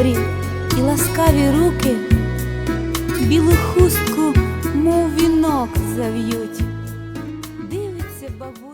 брів і ласкаві руки, білу хустку, мов вінок зав'ють, дивиться бабу.